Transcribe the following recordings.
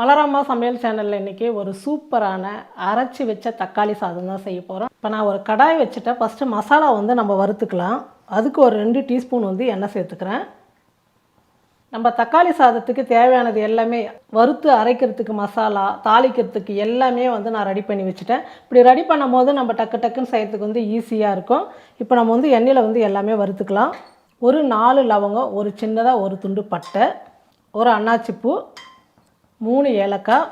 மலரம்மா சமையல் சேனலில் இன்றைக்கி ஒரு சூப்பரான அரைச்சி வச்ச தக்காளி சாதம் தான் செய்ய போகிறோம் இப்போ நான் ஒரு கடாய் வச்சுட்டேன் ஃபஸ்ட்டு மசாலா வந்து நம்ம வறுத்துக்கலாம். அதுக்கு ஒரு ரெண்டு டீஸ்பூன் வந்து எண்ணெய் சேர்த்துக்கிறேன். நம்ம தக்காளி சாதத்துக்கு தேவையானது எல்லாமே வறுத்து அரைக்கிறதுக்கு மசாலா தாளிக்கிறதுக்கு எல்லாமே வந்து நான் ரெடி பண்ணி வச்சுட்டேன். இப்படி ரெடி பண்ணும் போது நம்ம டக்கு டக்குன்னு செய்கிறதுக்கு வந்து ஈஸியாக இருக்கும். இப்போ நம்ம வந்து எண்ணெயில் வந்து எல்லாமே வறுத்துக்கலாம். ஒரு நாலு லவங்கம் ஒரு சின்னதாக ஒரு துண்டு பட்டை ஒரு அன்னாச்சிப்பூ மூணு ஏலக்காய்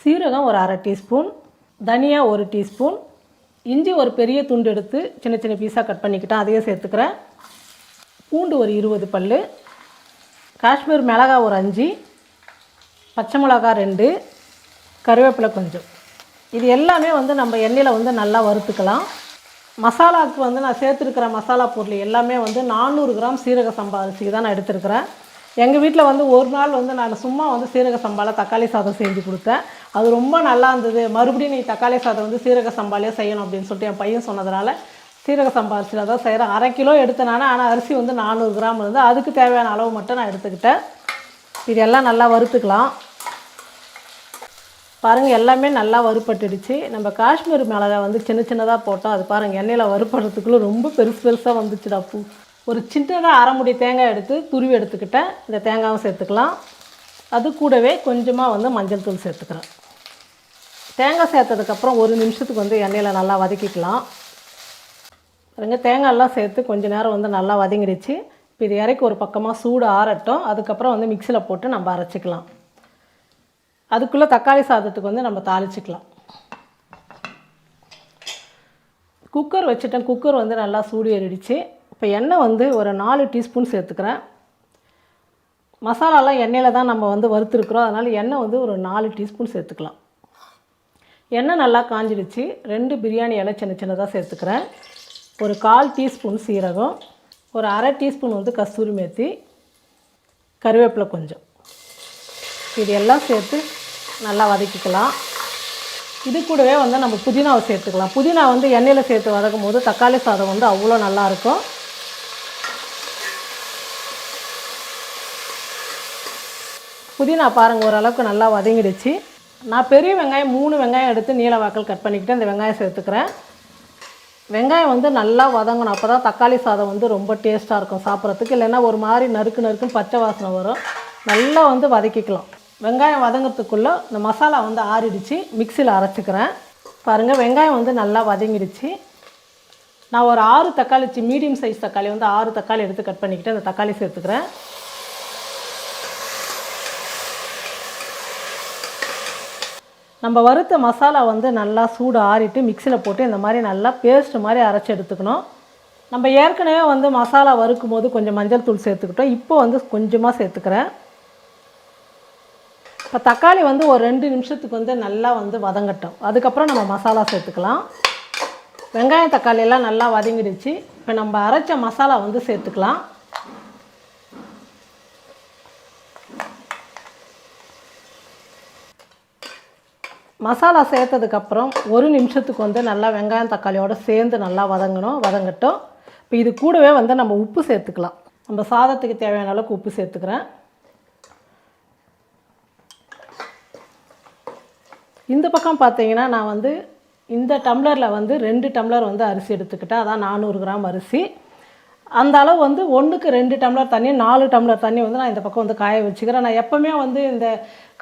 சீரகம் ஒரு அரை டீஸ்பூன் தனியா ஒரு டீஸ்பூன் இஞ்சி ஒரு பெரிய துண்டு எடுத்து சின்ன சின்ன பீஸாக கட் பண்ணிக்கிட்டேன் அதையும் சேர்த்துக்கிறேன். பூண்டு ஒரு இருபது பல் காஷ்மீர் மிளகாய் ஒரு அஞ்சு பச்சை மிளகா ரெண்டு கருவேப்பிலை கொஞ்சம். இது எல்லாமே வந்து நம்ம எண்ணெயில் வந்து நல்லா வறுத்துக்கலாம். மசாலாவுக்கு வந்து நான் சேர்த்துருக்கிற மசாலா பொருள் எல்லாமே வந்து நானூறு கிராம் சீரக சம்பா அரிசிக்கு தான் நான் எடுத்துருக்கிறேன். எங்கள் வீட்டில் வந்து ஒரு நாள் வந்து நான் சும்மா வந்து சீரக சம்பாவில் தக்காளி சாதம் செஞ்சு கொடுத்தேன். அது ரொம்ப நல்லா இருந்தது. மறுபடியும் நீ தக்காளி சாதம் வந்து சீரக சம்பாலே செய்யணும் அப்படின்னு சொல்லிட்டு என் பையன் சொன்னதுனால சீரக சம்பா அரிசியில் தான் செய்கிறேன் அரை கிலோ எடுத்தேன் நான். ஆனால் அரிசி வந்து நானூறு கிராம் இருந்து அதுக்கு தேவையான அளவு மட்டும் நான் எடுத்துக்கிட்டேன். இது எல்லாம் நல்லா வறுத்துக்கலாம். பாருங்கள் எல்லாமே நல்லா வறுபட்டுடுச்சு. நம்ம காஷ்மீர் மிளகா வந்து சின்ன சின்னதாக போட்டோம். அது பாருங்கள் எண்ணெயில் வறுபடுறதுக்குள்ளே ரொம்ப பெருசு பெருசாக வந்துச்சுடா பூ. ஒரு சின்னதாக அரைமுடி தேங்காய் எடுத்து துருவி எடுத்துக்கிட்டேன். இந்த தேங்காயும் சேர்த்துக்கலாம். அது கூடவே கொஞ்சமாக வந்து மஞ்சள் தூள் சேர்த்துக்கிறேன். தேங்காய் சேர்த்ததுக்கப்புறம் ஒரு நிமிஷத்துக்கு வந்து எண்ணெயில் நல்லா வதக்கிக்கலாம். பாருங்க தேங்காயெல்லாம் சேர்த்து கொஞ்ச நேரம் வந்து நல்லா வதங்கிடுச்சு. இப்போ இது இறக்கி ஒரு பக்கமாக சூடு ஆறட்டும். அதுக்கப்புறம் வந்து மிக்சியில் போட்டு நம்ம அரைச்சிக்கலாம். அதுக்குள்ளே தக்காளி சாதத்துக்கு வந்து நம்ம தாளிச்சிக்கலாம். குக்கர் வச்சுட்டேன். குக்கர் வந்து நல்லா சூடு ஏறிடுச்சு. இப்போ எண்ணெய் வந்து ஒரு நாலு டீஸ்பூன் சேர்த்துக்கிறேன். மசாலாலாம் எண்ணெயில் தான் நம்ம வந்து வறுத்துருக்குறோம். அதனால் எண்ணெய் வந்து ஒரு நாலு டீஸ்பூன் சேர்த்துக்கலாம். எண்ணெய் நல்லா காஞ்சிடுச்சு. ரெண்டு பிரியாணி இலை சின்ன சின்னதாக சேர்த்துக்கிறேன். ஒரு கால் டீஸ்பூன் சீரகம் ஒரு அரை டீஸ்பூன் வந்து கஸ்தூரி மேத்தி கருவேப்பிலை கொஞ்சம். இது எல்லாம் சேர்த்து நல்லா வதக்கிக்கலாம். இது கூடவே வந்து நம்ம புதினாவை சேர்த்துக்கலாம். புதினா வந்து எண்ணெயில் சேர்த்து வதக்கும் போது தக்காளி சாதம் வந்து அவ்வளோ நல்லாயிருக்கும் புதினா பாருங்கள் ஓரளவுக்கு நல்லா வதங்கிடுச்சு. நான் பெரிய வெங்காயம் மூணு வெங்காயம் எடுத்து நீல வாக்கள் கட் பண்ணிக்கிட்டு அந்த வெங்காயம் சேர்த்துக்கிறேன். வெங்காயம் வந்து நல்லா வதங்கணும் அப்போ தான் தக்காளி சாதம் வந்து ரொம்ப டேஸ்ட்டாக இருக்கும் சாப்பிட்றதுக்கு. இல்லைன்னா ஒரு மாதிரி நறுக்கு நறுக்குன்னு பச்சை வாசனை வரும். நல்லா வந்து வதக்கிக்கலாம். வெங்காயம் வதங்கிறதுக்குள்ளே இந்த மசாலா வந்து ஆறிடுச்சு. மிக்சியில் அரைச்சிக்கிறேன். பாருங்கள் வெங்காயம் வந்து நல்லா வதங்கிடுச்சு. நான் ஒரு ஆறு தக்காளி மீடியம் சைஸ் தக்காளி வந்து ஆறு தக்காளி எடுத்து கட் பண்ணிக்கிட்டு அந்த தக்காளி சேர்த்துக்கிறேன். நம்ம வறுத்த மசாலா வந்து நல்லா சூடு ஆறிட்டு மிக்சியில் போட்டு இந்த மாதிரி நல்லா பேஸ்ட் மாதிரி அரைச்சி எடுத்துக்கணும். நம்ம ஏற்கனவே வந்து மசாலா வறுக்கும் போது கொஞ்சம் மஞ்சள் தூள் சேர்த்துக்கிட்டோம். இப்போ வந்து கொஞ்சமாக சேர்த்துக்கிறேன். இப்போ தக்காளி வந்து ஒரு ரெண்டு நிமிஷத்துக்கு வந்து நல்லா வந்து வதங்கட்டும். அதுக்கப்புறம் நம்ம மசாலா சேர்த்துக்கலாம். வெங்காயம் தக்காளி எல்லாம் நல்லா வதங்கிடுச்சு. இப்போ நம்ம அரைச்ச மசாலா வந்து சேர்த்துக்கலாம். மசாலா சேர்த்ததுக்கப்புறம் ஒரு நிமிஷத்துக்கு வந்து நல்லா வெங்காயம் தக்காளியோடு சேர்ந்து நல்லா வதங்கணும் வதங்கட்டும். இப்போ இது கூடவே வந்து நம்ம உப்பு சேர்த்துக்கலாம். நம்ம சாதத்துக்கு தேவையான அளவுக்கு உப்பு சேர்த்துக்கிறேன். இந்த பக்கம் பார்த்தீங்கன்னா நான் வந்து இந்த டம்ளரில் வந்து ரெண்டு டம்ளர் வந்து அரிசி எடுத்துக்கிட்டேன். அதான் நானூறு கிராம் அரிசி. அந்த அளவு வந்து ஒன்றுக்கு ரெண்டு டம்ளர் தண்ணி நாலு டம்ளர் தண்ணி வந்து நான் இந்த பக்கம் வந்து காய வச்சுக்கிறேன். நான் எப்போவுமே வந்து இந்த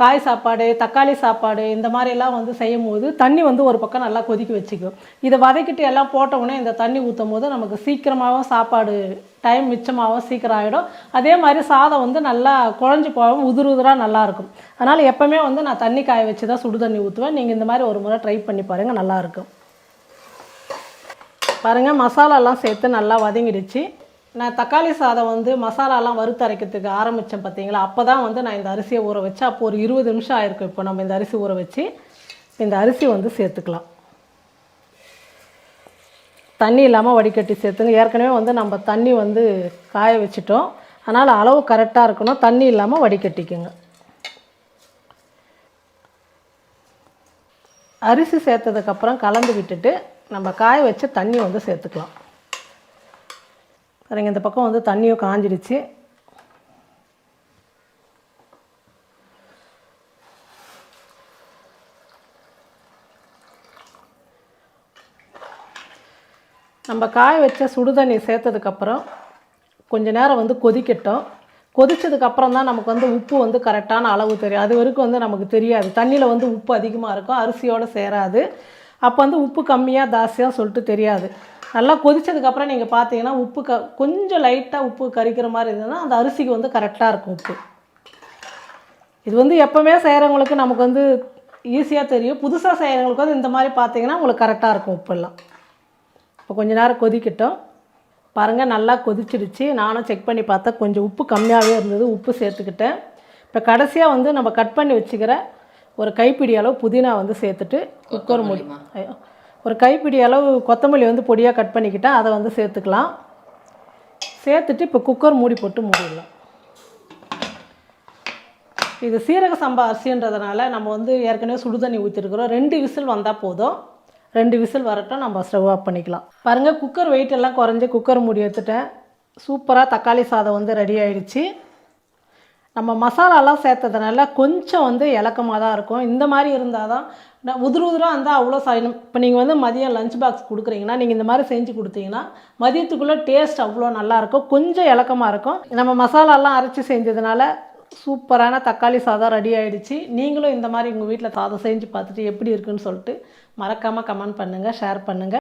காய் சாப்பாடு தக்காளி சாப்பாடு இந்த மாதிரிலாம் வந்து செய்யும் போது தண்ணி வந்து ஒரு பக்கம் நல்லா கொதிக்க வச்சுக்கும். இதை வதக்கிட்டு எல்லாம் போட்ட உடனே இந்த தண்ணி ஊற்றும் போது நமக்கு சீக்கிரமாகவும் சாப்பாடு டைம் மிச்சமாகவும் சீக்கிரம் ஆகிடும் அதே மாதிரி சாதம் வந்து நல்லா குழஞ்சி போகாமல் உதிர் உதிராக நல்லாயிருக்கும் அதனால் எப்போவுமே வந்து நான் தண்ணி காய வச்சு தான் சுடு தண்ணி ஊற்றுவேன் நீங்கள் இந்த மாதிரி ஒரு முறை ட்ரை பண்ணி பாருங்கள் நல்லாயிருக்கும் பாருங்கள் மசாலாலாம் சேர்த்து நல்லா வதங்கிடுச்சு. நான் தக்காளி சாதம் வந்து மசாலாலாம் வறுத்து அரைக்கிறதுக்கு ஆரம்பித்தேன் பார்த்தீங்களா அப்போ தான் வந்து நான் இந்த அரிசியை ஊற வச்சு அப்போ ஒரு இருபது நிமிஷம் ஆயிருக்கும் இப்போ நம்ம இந்த அரிசி ஊற வச்சு. இந்த அரிசி வந்து சேர்த்துக்கலாம். தண்ணி இல்லாமல் வடிகட்டி சேர்த்துங்க. ஏற்கனவே வந்து நம்ம தண்ணி வந்து காய வச்சிட்டோம். அதனால் அளவு கரெக்டாக இருக்கணும். தண்ணி இல்லாமல் வடிகட்டிக்குங்க. அரிசி சேர்த்ததுக்கப்புறம் கலந்து விட்டுட்டு நம்ம காய வச்சு தண்ணி வந்து சேர்த்துக்கலாம். பாருங்கள் இந்த பக்கம் வந்து தண்ணியும் காஞ்சிடுச்சு. நம்ம காய வச்ச சுடுதண்ணி சேர்த்ததுக்கப்புறம் கொஞ்ச நேரம் வந்து கொதிக்கட்டும். கொதித்ததுக்கப்புறம் தான் நமக்கு வந்து உப்பு வந்து கரெக்டான அளவு தெரியும். அது வரைக்கும் வந்து நமக்கு தெரியாது. தண்ணியில் வந்து உப்பு அதிகமாக இருக்கும். அரிசியோடு சேராது. அப்போ வந்து உப்பு கம்மியாக ஜாஸ்தியாக சொல்லிட்டு தெரியாது. நல்லா கொதித்ததுக்கப்புறம் நீங்கள் பார்த்தீங்கன்னா உப்பு க கொஞ்சம் லைட்டாக உப்பு கரிக்கிற மாதிரி இருந்ததுன்னா அந்த அரிசிக்கு வந்து கரெக்டாக இருக்கும் உப்பு. இது வந்து எப்போவுமே செய்கிறவங்களுக்கு நமக்கு வந்து ஈஸியாக தெரியும். புதுசாக செய்கிறவங்களுக்கு வந்து இந்த மாதிரி பார்த்தீங்கன்னா உங்களுக்கு கரெக்டாக இருக்கும் உப்பெல்லாம். இப்போ கொஞ்ச நேரம் கொதிக்கட்டும். பாருங்கள் நல்லா கொதிச்சிடுச்சு. நானும் செக் பண்ணி பார்த்தா கொஞ்சம் உப்பு கம்மியாகவே இருந்தது. உப்பு சேர்த்துக்கிட்டேன். இப்போ கடைசியாக வந்து நம்ம கட் பண்ணி வச்சுக்கிற ஒரு கைப்பிடி அளவு புதினா வந்து சேர்த்துட்டு குக்கர் மூடி. ஒரு கைப்பிடி அளவு கொத்தமல்லி வந்து பொடியாக கட் பண்ணிக்கிட்டேன் அதை வந்து சேர்த்துக்கலாம். சேர்த்துட்டு இப்போ குக்கர் மூடி போட்டு மூடிடலாம். இது சீரக சம்பா அரிசின்றதுனால நம்ம வந்து ஏற்கனவே சுடுதண்ணி ஊற்றிருக்கிறோம் ரெண்டு விசில் வந்தால் போதும். ரெண்டு விசில் வரட்டும் நம்ம ஸ்டவ் ஆஃப் பண்ணிக்கலாம். பாருங்கள் குக்கர் வெயிட் எல்லாம் குறைஞ்சி குக்கர் மூடி எடுத்துட்டேன். சூப்பராக தக்காளி சாதம் வந்து ரெடி ஆயிடுச்சு. நம்ம மசாலாலாம் சேர்த்ததுனால கொஞ்சம் வந்து இலக்கமாக தான் இருக்கும். இந்த மாதிரி இருந்தால் தான் உதிர உதிராக இருந்தால் அவ்வளோ சாயணும் இப்போ நீங்கள் வந்து மதியம் லஞ்ச் பாக்ஸ் கொடுக்குறீங்கன்னா நீங்கள் இந்த மாதிரி செஞ்சு கொடுத்தீங்கன்னா மதியத்துக்குள்ளே டேஸ்ட் அவ்வளோ நல்லாயிருக்கும் கொஞ்சம் இலக்கமாக இருக்கும். நம்ம மசாலாலாம் அரைச்சி செஞ்சதுனால சூப்பரான தக்காளி சாதம் ரெடி ஆகிடுச்சு நீங்களும் இந்த மாதிரி உங்கள் வீட்டில் சாதம் செஞ்சு பார்த்துட்டு எப்படி இருக்குன்னு சொல்லிட்டு மறக்காமல் கமெண்ட் பண்ணுங்கள் ஷேர் பண்ணுங்கள்